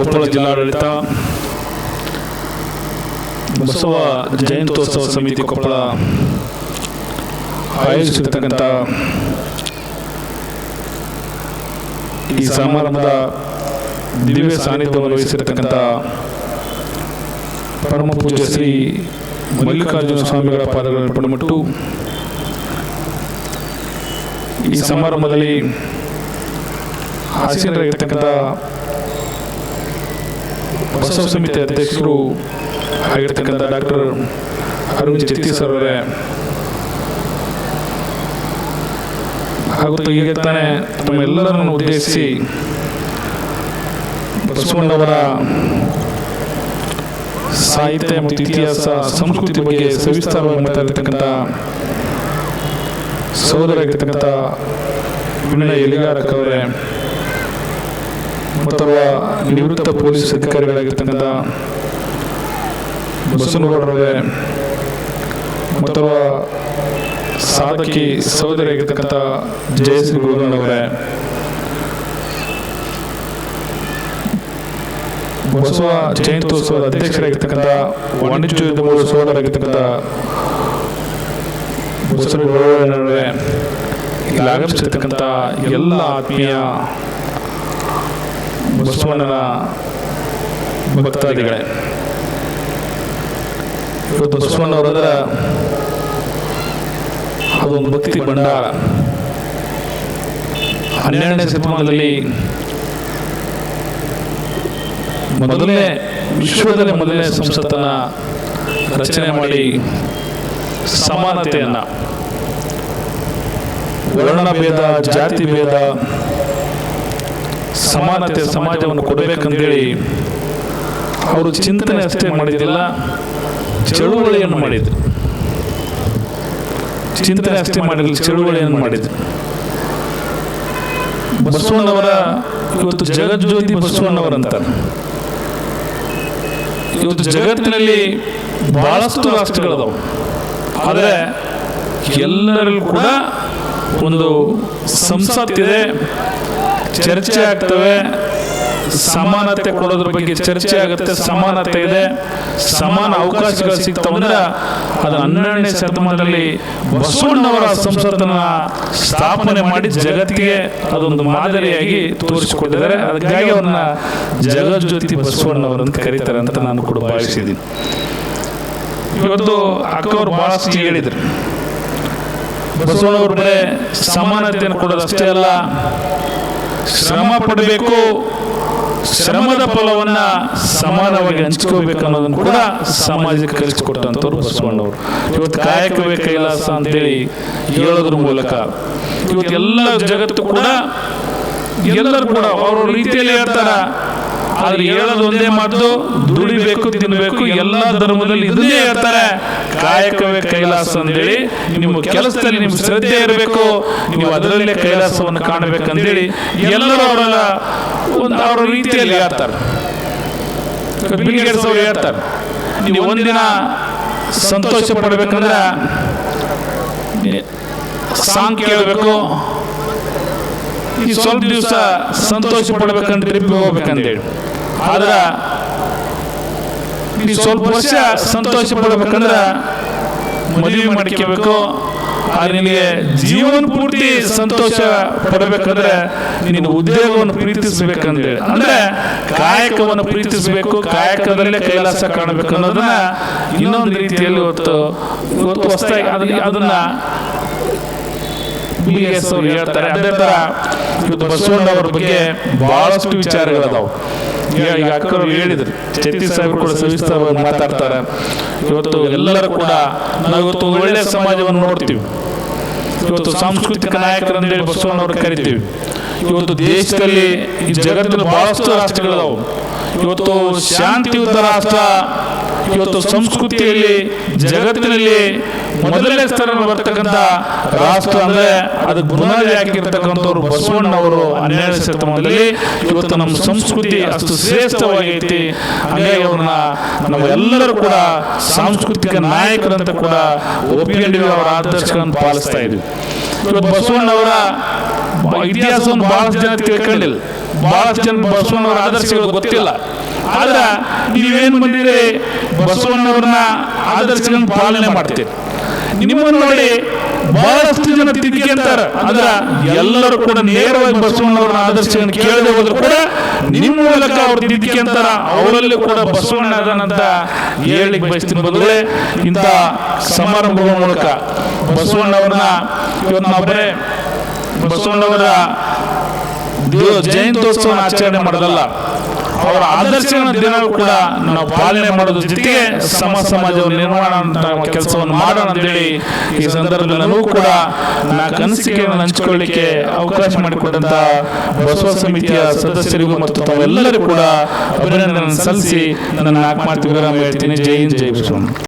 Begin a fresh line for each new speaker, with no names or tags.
ಕೊಪ್ಪಳ ಜಿಲ್ಲಾಡಳಿತ, ಬಸವ ಜಯಂತ್ಯೋತ್ಸವ ಸಮಿತಿ ಕೊಪ್ಪಳ ಆಯೋಜಿಸಿರ್ತಕ್ಕಂಥ ಈ ಸಮಾರಂಭದ ದಿವ್ಯ ಸಾನ್ನಿಧ್ಯವನ್ನು ವಹಿಸಿರ್ತಕ್ಕಂಥ ಪರಮ ಪೂಜ್ಯ ಶ್ರೀ ಮಲ್ಲಿಕಾರ್ಜುನ ಸ್ವಾಮಿಗಳ ಪಾದಗಳನ್ನು ಪಡೆಮಟ್ಟು ಈ ಸಮಾರಂಭದಲ್ಲಿ ಹಾಸೀನರಾಗಿರ್ತಕ್ಕಂಥ ಬಸವ ಸಮಿತಿ ಅಧ್ಯಕ್ಷರು ಆಗಿರ್ತಕ್ಕಂಥ ಡಾಕ್ಟರ್ ಅರುಣ್ ಚಿತ್ತಿ ಸರ್ ಅವರೇ ಹಾಗೂ ಈಗ ತಾನೇ ತಮ್ಮೆಲ್ಲರನ್ನು ಉದ್ದೇಶಿಸಿ ಬಸವಣ್ಣವರ ಸಾಹಿತ್ಯ ಮತ್ತು ಇತಿಹಾಸ, ಸಂಸ್ಕೃತಿ ಬಗ್ಗೆ ಸವಿಸ್ತಾರವಾಗಿ ಮಾತಾಡಿರ್ತಕ್ಕಂಥ ಸಹೋದರಾಗಿರ್ತಕ್ಕಂಥ ವಿನಯ ಎಲಿಗಾರಕ್ ಅವರೇ ಮತ್ತವ ನಿವೃತ್ತ ಪೊಲೀಸ್ ಅಧಿಕಾರಿಗಳಾಗಿರ್ತಕ್ಕಂಥ ಬಸವನಗೌಡರವರೇ ಮತ್ತೊಬ್ಬ ಸಾಧಕಿ ಸಹೋದರಿಯಾಗಿರ್ತಕ್ಕಂಥ ಜಯಶ್ರೀ ಗುರುಗಳವರೇ, ಬಸವ ಜಯಂತ್ಯೋತ್ಸವದ ಅಧ್ಯಕ್ಷರಾಗಿರ್ತಕ್ಕಂಥ ವಾಣಿಜ್ಯೋದ್ಯಮ ಸಹೋದರಾಗಿರ್ತಕ್ಕಂಥ ನಡುವೆ ಇಲ್ಲಿ ಆಗಮಿಸಿರ್ತಕ್ಕಂಥ ಎಲ್ಲ ಆತ್ಮೀಯ ಬಸವಣ್ಣನ ಭಕ್ತಾದಿಗಳೇ. ಇವತ್ತು ಬಸವಣ್ಣವರಾದ್ರ ಅದೊಂದು ಭಕ್ತಿ ಭಂಡಾರ. ಹನ್ನೆರಡನೇ ಶತಮಾನದಲ್ಲಿ ಮೊದಲನೇ ವಿಶ್ವದಲ್ಲೇ ಮೊದಲನೇ ಸಂಸತ್ತನ್ನ ರಚನೆ ಮಾಡಿ ಸಮಾನತೆಯನ್ನ. ವರ್ಣ ಭೇದ ಜಾತಿ ಭೇದ ಸಮಾನತೆ ಸಮಾಜವನ್ನು ಕೊಡಬೇಕಂತೇಳಿ ಅವರು ಚಿಂತನೆ ಅಷ್ಟೇ ಮಾಡಿದ್ದಿಲ್ಲ ಚಳುವಳಿಯನ್ನು ಮಾಡಿದ್ರು. ಚಿಂತನೆ ಅಷ್ಟೇ ಮಾಡಿರಲಿಲ್ಲ ಚಳುವಳಿಯನ್ನು ಮಾಡಿದ್ರು. ಬಸವಣ್ಣವರ ಇವತ್ತು ಜಗಜ್ಯೋತಿ ಬಸವಣ್ಣವರಂತ ಇವತ್ತು ಜಗತ್ತಿನಲ್ಲಿ ಬಹಳಷ್ಟು ರಾಷ್ಟ್ರಗಳದವು. ಆದರೆ ಎಲ್ಲರಲ್ಲೂ ಕೂಡ ಒಂದು ಸಂಸತ್ತಿದೆ ಚರ್ಚೆ ಆಗ್ತವೆ. ಸಮಾನತೆ ಕೊಡೋದ್ರ ಬಗ್ಗೆ ಚರ್ಚೆ ಆಗುತ್ತೆ, ಸಮಾನತೆ ಇದೆ. ಸಮಾನ ಅವಕಾಶಗಳು ಸಿಗ್ತಾವಂದ್ರೆ ಅದು ಹನ್ನೆರಡನೇ ಶತಮಾನದಲ್ಲಿ ಬಸವಣ್ಣವರ ಸಂಸತ್ತನ್ನ ಸ್ಥಾಪನೆ ಮಾಡಿ ಜಗತ್ತಿಗೆ ಅದೊಂದು ಮಾದರಿಯಾಗಿ ತೋರಿಸಿಕೊಟ್ಟಿದ್ದಾರೆ. ಅದಕ್ಕಾಗಿ ಅವ್ರನ್ನ ಜಗಜ್ಯೋತಿ ಬಸವಣ್ಣವರಂತ ಕರೀತಾರೆ ಅಂತ ನಾನು ಕೂಡ ಭಾವಿಸಿದ್ದೀನಿ. ಇವತ್ತು ಅಕ್ಕವರು ಬಹಳಷ್ಟು ಹೇಳಿದ್ರು. ಬಸವಣ್ಣವ್ರ ಬರೇ ಸಮಾನತೆಯನ್ನು ಕೊಡೋದು ಅಷ್ಟೇ ಅಲ್ಲ ಶ್ರಮ ಪಡಬೇಕು, ಶ್ರಮದ ಫಲವನ್ನ ಸಮಾನವಾಗಿ ಹಂಚ್ಕೋಬೇಕು ಅನ್ನೋದನ್ನು ಕೂಡ ಸಮಾಜಕ್ಕೆ ಕಲಿಸಿಕೊಟ್ಟಂಥವ್ರು ಬಸವಣ್ಣವರು. ಇವತ್ತು ಕಾಯಕವೇ ಕೈಲಾಸ ಅಂತೇಳಿ ಹೇಳೋದ್ರ ಮೂಲಕ ಇವತ್ತು ಎಲ್ಲ ಜಗತ್ತು ಕೂಡ ಎಲ್ಲರೂ ಕೂಡ ಅವ್ರ ರೀತಿಯಲ್ಲಿ ಹೇಳ್ತಾರ ಆದ್ರೆ ಹೇಳೋದು ಒಂದೇ ಮಾತು ದುಡಿಬೇಕು ತಿನ್ನಬೇಕು ಎಲ್ಲ ಧರ್ಮದಲ್ಲಿ ಇದನ್ನೇ ಹೇಳ್ತಾರೆ. ಕಾಯಕವೇ ಕೈಲಾಸ ಅಂತೇಳಿ ನಿಮ್ಮ ಕೆಲಸದಲ್ಲಿ ನಿಮ್ಮ ಶ್ರದ್ಧೆ ಇರಬೇಕು ನೀವು ಅದರಲ್ಲೇ ಕೈಲಾಸವನ್ನು ಕಾಣಬೇಕಂತೇಳಿ ಎಲ್ಲರೂ ಅವರ ಒಂದು ಅವರ ರೀತಿಯಲ್ಲಿ ಹೇಳ್ತಾರೆ. ಬಿಲ್ಗೇಟ್ಸ್ ಅವರು ಹೇಳ್ತಾರೆ ನೀವು ಒಂದಿನ ಸಂತೋಷ ಪಡಬೇಕಂದ್ರೆ ಸಾಂಗ್ ಕೇಳಬೇಕು ಈ ಸ್ವಲ್ಪ ದಿವಸ ಸಂತೋಷ ಪಡ್ಬೇಕಂತ ಟ್ರಿಪ್ ಹೋಗ್ಬೇಕಂತೇಳಿ ಆದ್ರ ನೀವು ಸ್ವಲ್ಪ ವರ್ಷ ಸಂತೋಷ ಪಡಬೇಕಂದ್ರೆ ಮದುವೆ ಮಾಡ್ಕೋಬೇಕು. ಆದ್ರೆ ನಿನಗೆ ಜೀವನ ಪೂರ್ತಿ ಸಂತೋಷ ಪಡಬೇಕಂದ್ರೆ ನಿನ್ನ ಉದ್ಯೋಗವನ್ನು ಪ್ರೀತಿಸಬೇಕಂದ್ರೆ. ಅಂದ್ರೆ ಕಾಯಕವನ್ನು ಪ್ರೀತಿಸಬೇಕು ಕಾಯಕದಲ್ಲೇ ಕೈಲಾಸ ಕಾಣಬೇಕು ಅನ್ನೋದನ್ನ ಇನ್ನೊಂದು ರೀತಿಯಲ್ಲಿ ಇವತ್ತು ಇವತ್ತು ಹೊಸದಾಗಿ ಅದನ್ನ ಅದನ್ನ ಬಿ ಎಸ್ ಅವರು ಹೇಳ್ತಾರೆ. ಅದೇ ತರ ಇವತ್ತು ಬಸವಣ್ಣವ್ರ ಬಗ್ಗೆ ಬಹಳಷ್ಟು ವಿಚಾರಗಳದಾವು. ಈಗ ಅಕ್ಕರು ಹೇಳಿದ್ರು. ಚತಿ ಸಾಹೇಬ್ ಕೂಡ ಸವಿಸ್ತಾರವಾಗಿ ಮಾತಾಡ್ತಾರೆ. ಇವತ್ತು ಎಲ್ಲರೂ ಕೂಡ ನಾವು ಇವತ್ತು ಒಳ್ಳೆಯ ಸಮಾಜವನ್ನು ನೋಡ್ತೀವಿ. ಇವತ್ತು ಸಾಂಸ್ಕೃತಿಕ ನಾಯಕರಂದೇಳಿ ಬಸವಣ್ಣವ್ರು ಕರಿತೀವಿ. ಇವತ್ತು ದೇಶದಲ್ಲಿ ಈ ಜಗತ್ತಿನ ಬಹಳಷ್ಟು ರಾಷ್ಟ್ರಗಳಿದಾವು. ಇವತ್ತು ಶಾಂತಿಯುತ ರಾಷ್ಟ್ರ, ಇವತ್ತು ಸಂಸ್ಕೃತಿಯಲ್ಲಿ, ಜಗತ್ತಿನಲ್ಲಿ ಮೊದಲನೇ ಸ್ಥಾನ ಬರ್ತಕ್ಕಂಥ ರಾಷ್ಟ್ರ ಅಂದ್ರೆ ಅದಕ್ಕೆ ಬುನಾದಿ ಹಾಕಿರ್ತಕ್ಕಂಥವ್ರು ಬಸವಣ್ಣವರು ಹನ್ನೆರಡನೇ ಶತಮಾನದಲ್ಲಿ. ಇವತ್ತು ನಮ್ಮ ಸಂಸ್ಕೃತಿ ಅಷ್ಟು ಶ್ರೇಷ್ಠವಾಗೈತಿ. ಹಾಗಾಗಿ ಅವ್ರನ್ನ ಎಲ್ಲರೂ ಕೂಡ ಸಾಂಸ್ಕೃತಿಕ ನಾಯಕರಂತ ಕೂಡ ಒಪ್ಪಿಕೊಂಡಿವಿ ಅವರ ಆದರ್ಶಗಳನ್ನು ಪಾಲಿಸ್ತಾ ಇದ್ವಿ. ಇವತ್ತು ಬಸವಣ್ಣವರ ಇತಿಹಾಸವನ್ನು ಬಹಳಷ್ಟು ಜನ ತಿಳ್ಕೊಂಡಿಲ್ಲ. ಬಹಳಷ್ಟು ಜನ ಬಸವಣ್ಣವರ ಆದರ್ಶಗಳು ಗೊತ್ತಿಲ್ಲ. ಆದ್ರೆ ನೀವೇನು ಬಂದಿರಿ ಬಸವಣ್ಣವ್ರನ್ನ ಆದರ್ಶಗಳನ್ನು ಪಾಲನೆ ಮಾಡ್ತೀರಿ. ನಿಮ್ಮನ್ನು ನೋಡಿ ಬಹಳಷ್ಟು ಜನ ತಿದ್ಕೊಂತಾರ ಅಂದ್ರ ಎಲ್ಲರೂ ಕೂಡ ನೇರವಾಗಿ ಬಸವಣ್ಣವ್ರನ್ನ ಆದರ್ಶಗಳನ್ನು ಕೇಳದೆ ಹೋದ್ರು ಕೂಡ ನಿಮ್ಮ ಮೂಲಕ ಅವ್ರು ಅಂತಾರ ಅವರಲ್ಲಿ ಕೂಡ ಬಸವಣ್ಣ ಅದನ್ನಂತ ಹೇಳಲಿಕ್ಕೆ ಬಯಸ್ತೀನಿ ಬಂದ್ರೆ ಇಂಥ ಸಮಾರಂಭಗಳ ಮೂಲಕ ಬಸವಣ್ಣವ್ರನ್ನ ಇವತ್ತು ನಾವು ಬಸವಣ್ಣವರ ಜಯಂತ್ಯೋತ್ಸವನ ಜಯಂತ್ಯೋತ್ಸವ ಆಚರಣೆ ಮಾಡೋದಲ್ಲ ಅವರ ಆದರ್ಶಗಳ ದಿನ ಕೂಡ ನಾವು ಪಾಲನೆ ಮಾಡೋದ್ರ ಜೊತೆಗೆ ಸಮ ಸಮಾಜವನ್ನು ನಿರ್ಮಾಣ ಅಂತ ಕೆಲಸವನ್ನು ಮಾಡೋಣ ಅಂತೇಳಿ ಈ ಸಂದರ್ಭದಲ್ಲಿ ನನಗೂ ಕೂಡ ನಾ ಅನಿಸಿಕೆಗಳನ್ನು ಹಂಚಿಕೊಳ್ಳಿಕ್ಕೆ ಅವಕಾಶ ಮಾಡಿಕೊಟ್ಟಂತ ಬಸವ ಸಮಿತಿಯ ಸದಸ್ಯರಿಗೂ ಮತ್ತು ತಾವೆಲ್ಲರಿಗೂ ಕೂಡ ಅಭಿನಂದನೆ ಸಲ್ಲಿಸಿ ನನ್ನ ನಾಲ್ಕು ಮಾತು ವಿರಾಮ ಹೇಳ್ತೀನಿ. ಜೈ ಹಿಂದ್ ಜೈ ಬಸವಣ್ಣ